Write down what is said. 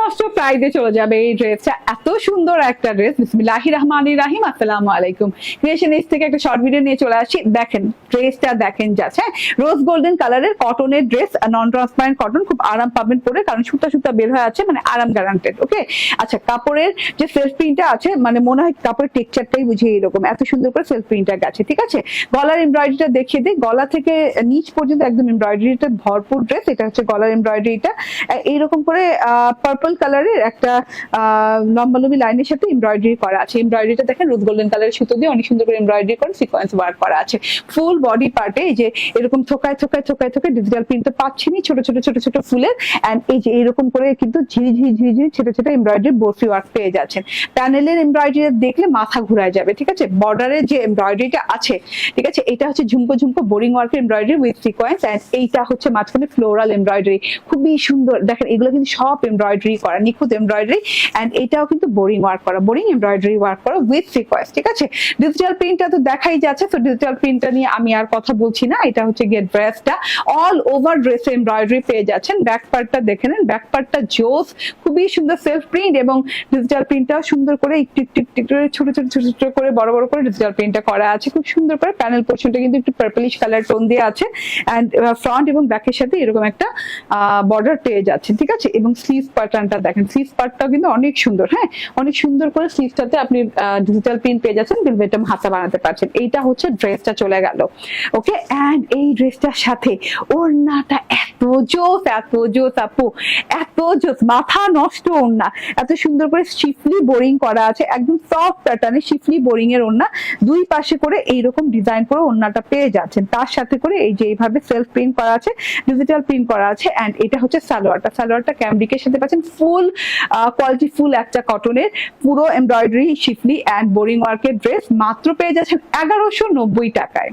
নষ্ট প্রাইজে চলে যাবে এই ড্রেসটা। এত সুন্দর একটা ড্রেস। বিসমিল্লাহি রহমান রাহিম। আসসালামু আলাইকুম। ক্রিয়েশন এজ থেকে একটা শর্ট ভিডিও নিয়ে চলে আসছি। দেখেন, ড্রেসটা দেখেন যাচ্ছে হ্যাঁ? রোজ গোল্ডেন কালারের কটনের ড্রেস নন ট্রান্সপারেন্ট কটন খুব আরাম পাবেন পরে, কারণ সুতা সুতা বের হয়ে আছে মানে আরাম গ্যারান্টেড ওকে আচ্ছা কাপড়ের যে সেলফ প্রিন্টটা আছে মানে মনে হয় কাপড়ের টেক্সচারটাই বুঝিয়ে এরকম এত সুন্দর করে সেলফ প্রিন্টটা গেছে, ঠিক আছে? গলার এমব্রয়ডারিটা দেখিয়ে দিই। গলা থেকে নিচ পর্যন্ত একদম এমব্রয়ডারিটা ভরপুর ড্রেস এটা হচ্ছে গলার এমব্রয়ডারিটা এইরকম করে পার্পল কালারের একটা আহ, লম্বা লম্বি লাইনের সাথে এমব্রয়ডারি করা আছে। এমব্রয়ডারিটা দেখেন রোজ গোল্ডেন কালারের সুতো দিয়ে অনেক সুন্দর করে এমব্রয়ডারি করে সিকোয়েন্স ওয়ার্ক করা আছে। ফুল বডি পার্টে এই যে এরকম থোকায় থোকায় থোকায় থোকায় ডিজিটাল প্রিন্ট তো পাচ্ছেনই ছোট ছোট ছোট ছোট ফুলের। এন্ড এই যে এরকম করে কিন্তু ঝিরি ঝিরি ঝিরি ঝিরি ছোট ছোট এমব্রয়ডারি বরফি ওয়ার্ক পেয়ে যাচ্ছেন। প্যানেলের এমব্রয়ডারি দেখলে মাথা ঘুরায় যাবে ঠিক আছে? বর্ডারের যে এমব্রয়ডারিটা আছে ঠিক আছে? এটা হচ্ছে ঝুমকো ঝুমকো বোরিং ওয়ার্কের এমব্রয়ডারি উইথ সিকোয়েন্স এন্ড এইটা হচ্ছে মাঝখানে ফ্লোরাল এমব্রয়ডারি খুবই সুন্দর। দেখেন এগুলো কিন্তু সব এমব্রয়ডারি করা, নিখুঁত এমব্রয়ডারি এন্ড এটাও কিন্তু বোরিং ওয়ার্ক করা বোরিং এমব্রয়ডারি ওয়ার্ক করা উইথ সিকোয়েন্স ঠিক আছে? ডিজিটাল প্রিন্টটা তো দেখাই যাচ্ছে, তো ডিজিটাল প্রিন্টটা নিয়ে আমি আর কথা বলছি না, এটা হচ্ছে গেট ড্রেসটা অল ওভার ড্রেসে এমব্রয়ডারি পেয়ে যাচ্ছেন ব্যাক পার্টটা দেখে নেন ব্যাক পার্টটা জোস, খুবই সুন্দর সেলফ প্রিন্ট এবং ডিজিটাল প্রিন্টটাও সুন্দর করে একটু করে ছোট ছোট ছোট ছোট করে বড় বড় করে ডিজিটাল প্রিন্টটা করা আছে, খুব সুন্দর করে। প্যানেল পোর্শনটা কিন্তু একটু পার্পলিশ কালার টোন দিয়ে আছে অ্যান্ড ফ্রন্ট এবং ব্যাকের সাথে এরকম একটা বর্ডার পেয়ে যাচ্ছে ঠিক আছে? এবং স্লিভ প্যাটার্নটা দেখেন স্লিভ পার্টটাও কিন্তু অনেক সুন্দর হ্যাঁ? অনেক সুন্দর করে স্লিভটাতে আপনি ডিজিটাল প্রিন্ট পেয়ে যাচ্ছেন বিলভেটম হাতা বানাতে পারছেন। এইটা হচ্ছে ড্রেসটা চলে গেল ওকে অ্যান্ড এই ড্রেসটার সাথে ওড়নাটা এত জোস এত জোস আপু, এত জোস, মাথা নষ্ট ওড়না। এত সুন্দর করে শিফলি বোরিং করা আছে, একদম সফট প্যাটার্নে শিফলি বোরিং এর ওড়না। দুই পাশে করে এইরকম ডিজাইন করে ওড়নাটা পেয়ে যাচ্ছেন। তার সাথে করে এই যে এইভাবে সেলফ প্রিন্ট করা আছে ডিজিটাল প্রিন্ট করা আছে এন্ড এটা হচ্ছে সালোয়ারটা। সালোয়ারটা ক্যামব্রিকের সাথে পাচ্ছেন ফুল কোয়ালিটি ফুল একটা কটনের, পুরো এমব্রয়ডারি শিফলি অ্যান্ড বোরিং ওয়ার্কের ড্রেস মাত্র পেয়ে যাচ্ছেন এগারোশো নব্বই টাকায়।